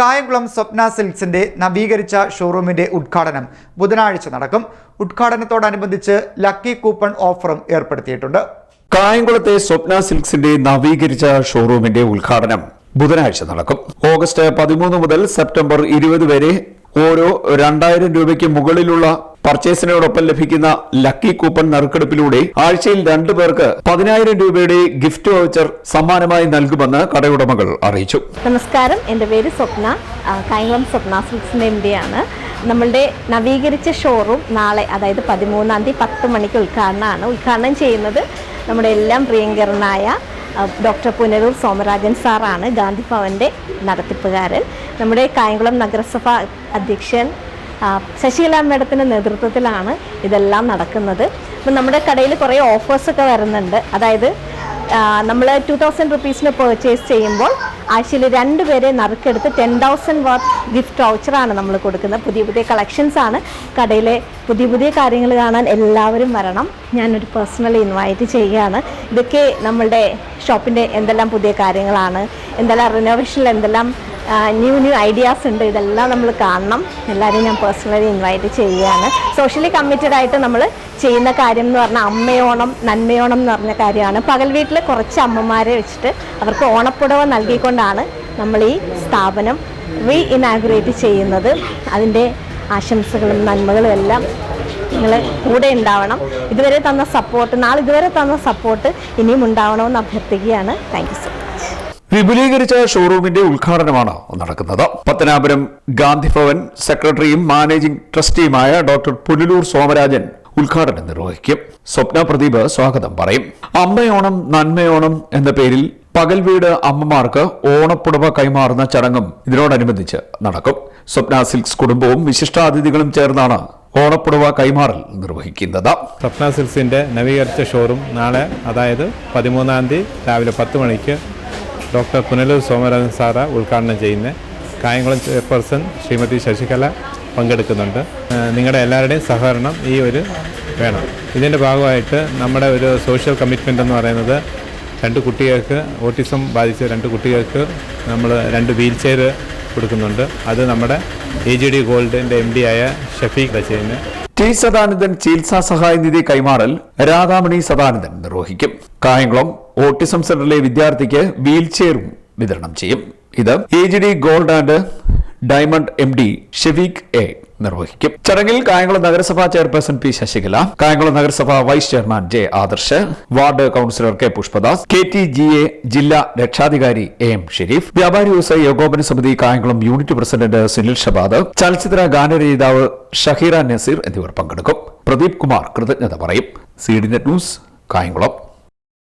കായംകുളം സ്വപ്ന സിൽക്സിന്റെ നവീകരിച്ച ഷോറൂമിന്റെ ഉദ്ഘാടനം ബുധനാഴ്ച നടക്കും. ഉദ്ഘാടനത്തോടനുബന്ധിച്ച് ലക്കി കൂപ്പൺ ഓഫറും ഏർപ്പെടുത്തിയിട്ടുണ്ട്. കായംകുളത്തെ സ്വപ്ന സിൽക്സിന്റെ നവീകരിച്ച ഷോറൂമിന്റെ ഉദ്ഘാടനം ബുധനാഴ്ച നടക്കും. ഓഗസ്റ്റ് പതിമൂന്ന് മുതൽ സെപ്റ്റംബർ ഇരുപത് വരെ ഓരോ രണ്ടായിരം രൂപയ്ക്ക് മുകളിലുള്ള പർച്ചേസിനോടൊപ്പം ലഭിക്കുന്ന ലക്കി കൂപ്പൺ നറുക്കെടുപ്പിലൂടെ ആഴ്ചയിൽ രണ്ടു പേർക്ക് പതിനായിരം രൂപയുടെ ഗിഫ്റ്റ് വൗച്ചർ സമ്മാനമായി നൽകുമെന്ന് കടയുടമകൾ അറിയിച്ചു. നമസ്കാരം. എന്റെ പേര് സ്വപ്ന. കൈവം സ്വപ്ന സിൽക്സിന്റെ എം ആണ്. നമ്മളുടെ നവീകരിച്ച ഷോറൂം നാളെ അതായത് പതിമൂന്നാം തീയതി പത്ത് മണിക്ക് ഉദ്ഘാടനമാണ്. ഉദ്ഘാടനം ചെയ്യുന്നത് നമ്മുടെ എല്ലാം പ്രിയങ്കരനായ ഡോക്ടർ പുനരൂർ സോമരാജൻ സാറാണ് ഗാന്ധി ഭവന്റെ നടത്തിപ്പുകാരൻ. നമ്മുടെ കായംകുളം നഗരസഭ അധ്യക്ഷൻ ശശികല മേഡത്തിന്റെ നേതൃത്വത്തിലാണ് ഇതെല്ലാം നടക്കുന്നത്. അപ്പം നമ്മുടെ കടയിൽ കുറേ ഓഫേഴ്സൊക്കെ വരുന്നുണ്ട്. അതായത് നമ്മൾ ടു തൗസൻഡ് റുപ്പീസിന് പേർച്ചേസ് ചെയ്യുമ്പോൾ ആഴ്ചയിൽ രണ്ട് പേരെ നറുക്കെടുത്ത് ടെൻ തൗസൻഡ് വാട്ട് ഗിഫ്റ്റ് വൗച്ചറാണ് നമ്മൾ കൊടുക്കുന്നത്. പുതിയ പുതിയ കളക്ഷൻസ് ആണ്. കടയിലെ പുതിയ പുതിയ കാര്യങ്ങൾ കാണാൻ എല്ലാവരും വരണം. ഞാനൊരു പേഴ്സണലി ഇൻവൈറ്റ് ചെയ്യുകയാണ്. ഇതൊക്കെ നമ്മളുടെ ഷോപ്പിന്റെ എന്തെല്ലാം പുതിയ കാര്യങ്ങളാണ്? എന്തെല്ലാം റിനോവേഷനിൽ എന്തെല്ലാം ന്യൂ ന്യൂ ഐഡിയാസ് ഉണ്ട്. ഇതെല്ലാം നമ്മൾ കാണണം. എല്ലാവരെയും ഞാൻ പേഴ്സണലി ഇൻവൈറ്റ് ചെയ്യുകയാണ്. സോഷ്യലി കമ്മിറ്റഡ് ആയിട്ട് നമ്മൾ ചെയ്യുന്ന കാര്യം എന്ന് പറഞ്ഞാൽ അമ്മയോണം നന്മയോണം എന്ന് പറഞ്ഞ കാര്യമാണ്. പകൽ വീട്ടിൽ കുറച്ച് അമ്മമാരെ വെച്ചിട്ട് അവർക്ക് ഓണപ്പുടവ നൽകിക്കൊണ്ടാണ് നമ്മൾ ഈ സ്ഥാപനം റീ ഇനാഗ്രേറ്റ് ചെയ്യുന്നത്. അതിന്റെ ആശംസകളും നന്മകളും എല്ലാം നിങ്ങൾ കൂടെ ഉണ്ടാവണം. ഇതുവരെ തന്ന സപ്പോർട്ട് നാളെ ഇതുവരെ തന്ന സപ്പോർട്ട് ഇനിയും ഉണ്ടാവണമെന്ന് അഭ്യർത്ഥിക്കുകയാണ്. താങ്ക് യു സോ മച്ച് വിപുലീകരിച്ച ഷോറൂമിന്റെ ഉദ്ഘാടനമാണ് നടക്കുന്നത്. പത്തനാപുരം ഗാന്ധി ഭവൻ സെക്രട്ടറിയും മാനേജിംഗ് ട്രസ്റ്റിയുമായ ഡോക്ടർ പുനലൂർ സോമരാജൻ ഉദ്ഘാടനം നിർവഹിക്കും. സ്വപ്ന പ്രദീപ് സ്വാഗതം പറയും. അമ്മയോണം നന്മയോണം എന്ന പേരിൽ പകൽ വീട് അമ്മമാർക്ക് ഓണപ്പുടവ കൈമാറുന്ന ചടങ്ങും ഇതിനോടനുബന്ധിച്ച് നടക്കും. സ്വപ്ന സിൽക്സ് കുടുംബവും വിശിഷ്ടാതിഥികളും ചേർന്നാണ് ഓണപ്പുടവ കൈമാറൽ നിർവഹിക്കുന്നത്. സ്വപ്ന സിൽക്സിന്റെ നവീകരിച്ച ഷോറൂം നാളെ അതായത് പതിമൂന്നാം തീയതി രാവിലെ പത്ത് മണിക്ക് ഡോക്ടർ പുനലൂർ സോമരാജൻ സാറ ഉദ്ഘാടനം ചെയ്യുന്ന കായംകുളം ചെയർപേഴ്സൺ ശ്രീമതി ശശികല പങ്കെടുക്കുന്നുണ്ട്. നിങ്ങളുടെ എല്ലാവരുടെയും സഹകരണം ഈ ഒരു വേണം. ഇതിന്റെ ഭാഗമായിട്ട് നമ്മുടെ ഒരു സോഷ്യൽ കമ്മിറ്റ്മെന്റ് എന്ന് പറയുന്നത് രണ്ട് കുട്ടികൾക്ക് ഓട്ടിസം ബാധിച്ച രണ്ട് കുട്ടികൾക്ക് നമ്മൾ രണ്ട് വീൽ ചെയർ കൊടുക്കുന്നുണ്ട്. അത് നമ്മുടെ എ ജി ഡി ഗോൾഡിന്റെ എം ഡി ആയ ഷഫീഖ് ബസീന് ടി സദാനന്ദൻ ചികിത്സാ സഹായ നിധി കൈമാറൽ രാധാമണി സദാനന്ദൻ നിർവഹിക്കും. കായംകുളം ഓട്ടിസം സെന്ററിലെ വിദ്യാർത്ഥിക്ക് വീൽ ചെയറും വിതരണം ചെയ്യും. ഇത് A G D gold and diamond M D Shefeeq A നിർവഹിക്കും. ചടങ്ങിൽ കായംകുളം നഗരസഭാ ചെയർപേഴ്സൺ പി ശശികല കായംകുളം നഗരസഭാ vice chairman J Adarsh ward councillor K Pushpadas K T G A ജില്ലാ രക്ഷാധികാരി എ എം ഷെരീഫ് വ്യാപാരി വ്യവസായ ഏകോപന സമിതി കായംകുളം യൂണിറ്റ് പ്രസിഡന്റ് സുനിൽ ഷബാദ് ചലച്ചിത്ര ഗാനരചയിതാവ് ഷഹീറ നസീർ എന്നിവർ പങ്കെടുക്കും. പ്രദീപ് കുമാർ കൃതജ്ഞത പറയും. C D net news Kayamkulam.